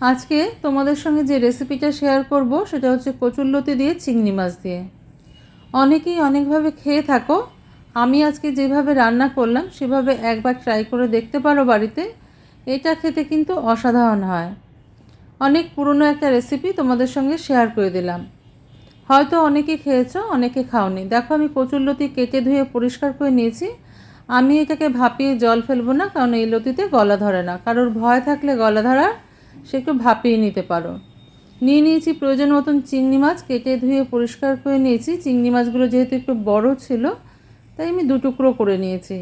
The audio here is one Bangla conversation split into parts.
আজকে তোমাদের সঙ্গে যে রেসিপিটা শেয়ার করব, সেটা হচ্ছে কচুরলতি দিয়ে চিংড়ি মাছ দিয়ে। অনেকেই অনেকভাবে খেয়ে থাকো। আমি আজকে যেভাবে রান্না করলাম, সেভাবে একবার ট্রাই করে দেখতে পারো বাড়িতে। এটা খেতে কিন্তু অসাধারণ হয়। অনেক পুরনো একটা রেসিপি তোমাদের সঙ্গে শেয়ার করে দিলাম। হয়তো অনেকে খেয়েছো, অনেকে খাওনি। দেখো, আমি কচুরলতি কেটে ধুয়ে পরিষ্কার করে নিয়েছি। আমি এটাকে ভাপিয়ে জল ফেলব না, কারণ এই লতিতে গলা ধরে না। কারোর ভয় থাকলে গলা ধরার সে একটু ভাপিয়ে নিতে পারো। নিয়ে নিয়েছি প্রয়োজন মতন চিংড়ি মাছ, কেটে ধুয়ে পরিষ্কার করে নিয়েছি। চিংড়ি মাছগুলো যেহেতু একটু বড় ছিল, তাই আমি দু টুকরো করে নিয়েছি।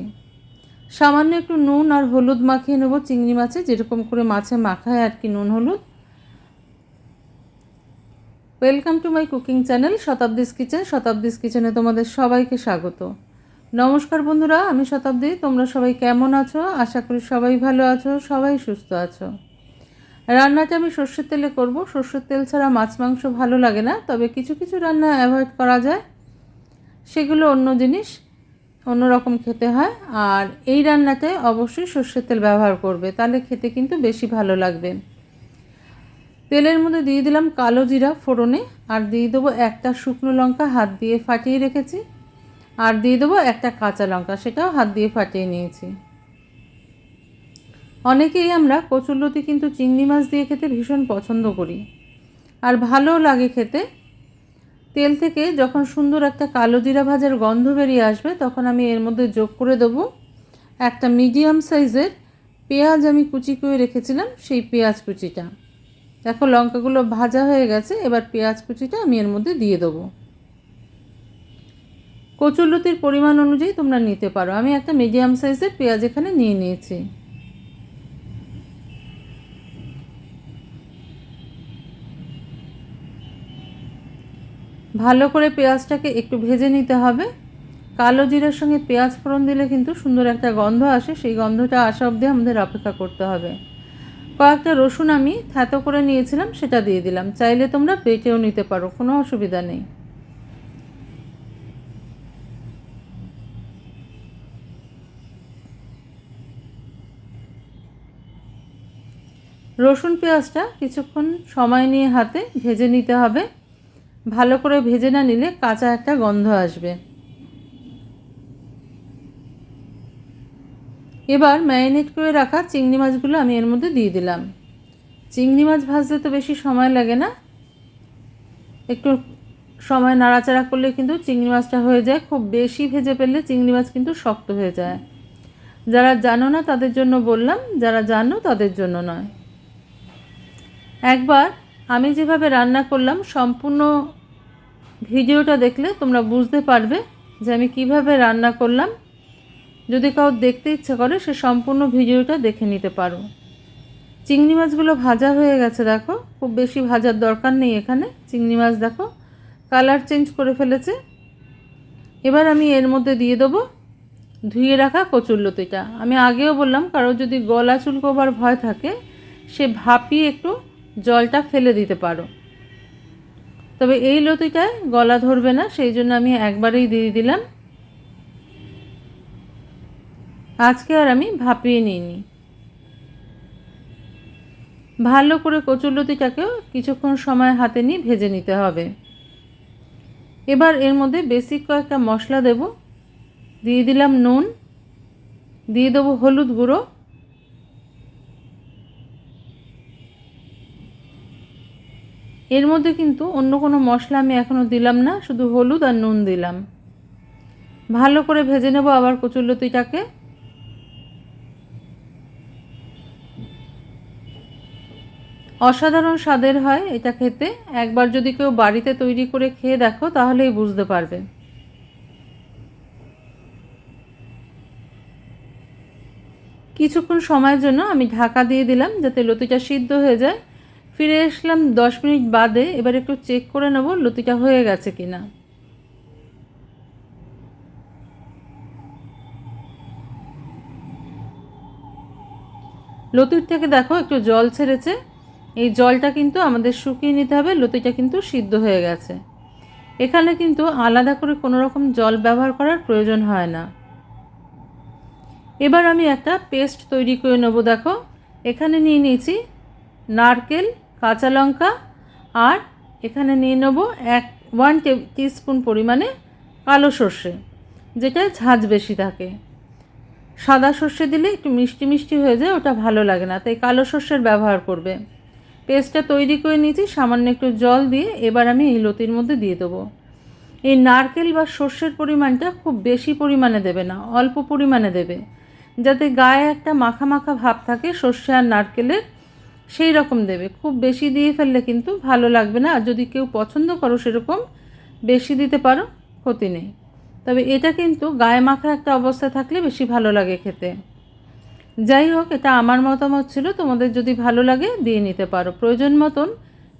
সামান্য একটু নুন আর হলুদ মাখিয়ে নেব চিংড়ি মাছে, যেরকম করে মাছে মাখায় আর কি নুন হলুদ। Welcome to my cooking channel Shatabdi's kitchen Shatabdi's কিচেনে তোমাদের সবাইকে স্বাগত। নমস্কার বন্ধুরা, আমি শতাব্দী। তোমরা সবাই কেমন আছো? আশা করি সবাই ভালো আছো, সবাই সুস্থ আছো। রান্নাটা আমি সর্ষের তেলে করব। সর্ষের তেল ছাড়া মাছ, মাংস ভালো লাগে না, তবে কিছু কিছু রান্না অ্যাভয়েড করা যায়। সেগুলো অন্য জিনিস, অন্য রকম খেতে হয়। আর এই রান্নাটায় অবশ্যই সর্ষের তেল ব্যবহার করবে, তাহলে খেতে কিন্তু বেশি ভালো লাগবে। তেলের মধ্যে দিয়ে দিলাম কালো জিরা ফোড়নে, আর দিয়ে দেবো একটা শুকনো লঙ্কা হাত দিয়ে ফাটিয়ে রেখেছি। আর দিয়ে দেবো একটা কাঁচা লঙ্কা, সেটাও হাত দিয়ে ফাটিয়ে নিয়েছি। অনেকেই আমরা কচুরলতি কিন্তু চিংড়ি মাছ দিয়ে খেতে ভীষণ পছন্দ করি। আর ভালোও লাগে খেতে। তেল থেকে যখন সুন্দর একটা কালো জিরা ভাজার গন্ধ বেরিয়ে আসবে, তখন আমি এর মধ্যে যোগ করে দেবো একটা মিডিয়াম সাইজের পেঁয়াজ আমি কুচি করে রেখেছিলাম, সেই পেঁয়াজ কুচিটা। দেখো লঙ্কাগুলো ভাজা হয়ে গেছে, এবার পেঁয়াজ কুচিটা আমি এর মধ্যে দিয়ে দেবো। কচুরলতির পরিমাণ অনুযায়ী তোমরা নিতে পারো। আমি একটা মিডিয়াম সাইজের পেঁয়াজ এখানে নিয়ে নিয়েছি। ভালো করে পেঁয়াজটাকে একটু ভেজে নিতে হবে। কালো জিরার সঙ্গে পেঁয়াজ ফোড়ন দিলে কিন্তু সুন্দর একটা গন্ধ আসে, সেই গন্ধটা আসা অবধি আমাদের অপেক্ষা করতে হবে। কয়েকটা রসুন আমি থ্যাতো করে নিয়েছিলাম, সেটা দিয়ে দিলাম। চাইলে তোমরা পেটেও নিতে পারো, কোনো অসুবিধা নেই। রসুন পেঁয়াজটা কিছুক্ষণ সময় নিয়ে হাতে ভেজে নিতে হবে। ভালো করে ভেজে না নিলে কাঁচা একটা গন্ধ আসবে। এবার ম্যারিনেট করে রাখা চিংড়ি মাছগুলো আমি এর মধ্যে দিয়ে দিলাম। চিংড়ি মাছ ভাজতে তো বেশি সময় লাগে না। একটু সময় নাড়াচাড়া করলে কিন্তু চিংড়ি মাছটা হয়ে যায়। খুব বেশি ভেজে ফেললে চিংড়ি মাছ কিন্তু শক্ত হয়ে যায়। যারা জানো না তাদের জন্য বললাম, যারা জানো তাদের জন্য নয়। একবার আমি যেভাবে রান্না করলাম, সম্পূর্ণ ভিডিওটা দেখলে তোমরা বুঝতে পারবে যে আমি কীভাবে রান্না করলাম। যদি কাউ দেখতে ইচ্ছে করে, সে সম্পূর্ণ ভিডিওটা দেখে নিতে পারো। চিংড়ি মাছগুলো ভাজা হয়ে গেছে, দেখো। খুব বেশি ভাজার দরকার নেই এখানে। চিংড়ি মাছ, দেখো। কালার চেঞ্জ করে ফেলেছে। এবার আমি এর মধ্যে দিয়ে দেবো ধুয়ে রাখা কচুরলতিটা আমি আগেও বললাম, কারও যদি গলা চুলকোবার ভয় থাকে, সে ভাপিয়ে একটু জলটা ফেলে দিতে পারো। তবে এই লতিকায় গলা ধরবে না, সেই জন্য আমি একবারেই দিয়ে দিলাম। আজকে আর আমি ভাপিয়ে নিইনি। ভালো করে কচুরলতিটাকেও কিছুক্ষণ সময় হাতে নিয়ে ভেজে নিতে হবে। এবার এর মধ্যে বেসিক কয়েকটা মশলা দেব। দিয়ে দিলাম নুন, দিয়ে দেবো হলুদ গুঁড়ো এর মধ্যে কিন্তু অন্য কোনো মশলা আমি এখনও দিলাম না, শুধু হলুদ আর নুন দিলাম। ভালো করে ভেজে নেব আবার কচুরলতিটাকে অসাধারণ স্বাদের হয় এটা খেতে। একবার যদি কেউ বাড়িতে তৈরি করে খেয়ে দেখো, তাহলেই বুঝতে পারবে। কিছুক্ষণ সময়ের জন্য আমি ঢাকা দিয়ে দিলাম, যাতে লতিটা সিদ্ধ হয়ে যায়। ফিরে আসলাম দশ মিনিট বাদে, এবার একটু চেক করে নেব লতিটা হয়ে গেছে কি না লতির থেকে দেখো একটু জল ছেড়েছে। এই জলটা কিন্তু আমাদের শুকিয়ে নিতে হবে, লতিটা কিন্তু সিদ্ধ হয়ে গেছে। এখানে কিন্তু আলাদা করে কোনো রকম জল ব্যবহার করার প্রয়োজন হয় না। এবার আমি একটা পেস্ট তৈরি করে নেব, দেখো। এখানে নিয়ে নিয়েছি নারকেল কাঁচা লঙ্কা আর এখানে নিয়ে নেব এক ওয়ান টিস্পুন পরিমাণে কালো সর্ষে, যেটা ঝাঁঝ বেশি থাকে। সাদা সর্ষে দিলে একটু মিষ্টি মিষ্টি হয়ে যায়, ওটা ভালো লাগে না, তাই কালো সর্ষের ব্যবহার করবে। পেস্টটা তৈরি করে নিয়েছি, সামান্য একটু জল দিয়ে এবার আমি এই লতির মধ্যে দিয়ে দেবো। এই নারকেল বা সর্ষের পরিমাণটা খুব বেশি পরিমাণে দেবে না, অল্প পরিমাণে দেবে, যাতে গায়ে একটা মাখা মাখা ভাব থাকে সর্ষে আর নারকেলের সেই রকম দেবে। খুব বেশি দিয়ে ফেললে কিন্তু ভালো লাগবে না। আর যদি কেউ পছন্দ করো সেরকম, বেশি দিতে পারো, ক্ষতি নেই। তবে এটা কিন্তু গায়ে মাখা একটা অবস্থা থাকলে বেশি ভালো লাগে খেতে। যাই হোক, এটা আমার মতামত ছিল। তোমাদের যদি ভালো লাগে, দিয়ে নিতে পারো। প্রয়োজন মতন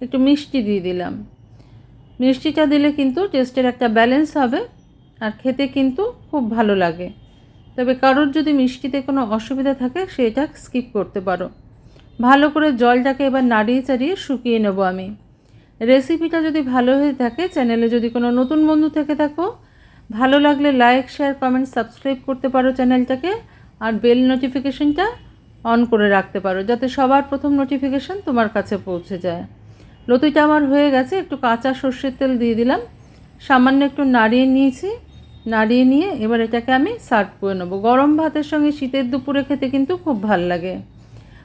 একটু মিষ্টি দিয়ে দিলাম। মিষ্টিটা দিলে কিন্তু টেস্টের একটা ব্যালেন্স হবে, আর খেতে কিন্তু খুব ভালো লাগে। তবে কারোর যদি মিষ্টিতে কোনো অসুবিধা থাকে, সেটা স্কিপ করতে পারো। ভালো করে জলটাকে এবার নাড়িয়ে চাড়িয়ে শুকিয়ে নেব আমি। রেসিপিটা যদি ভালো হয়ে থাকে, চ্যানেলে যদি কোনো নতুন বন্ধু থেকে থাকো, ভালো লাগলে লাইক, শেয়ার, কমেন্ট, সাবস্ক্রাইব করতে পারো চ্যানেলটাকে আর বেল নোটিফিকেশনটা অন করে রাখতে পারো, যাতে সবার প্রথম নোটিফিকেশন তোমার কাছে পৌঁছে যায়। লতিটা আমার হয়ে গেছে, একটু কাঁচা সর্ষের তেল দিয়ে দিলাম। সামান্য একটু নাড়িয়ে নিয়েছি, নাড়িয়ে নিয়ে এবার এটাকে আমি সার্ভ করে নেব। গরম ভাতের সঙ্গে শীতের দুপুরে খেতে কিন্তু খুব ভালো লাগে।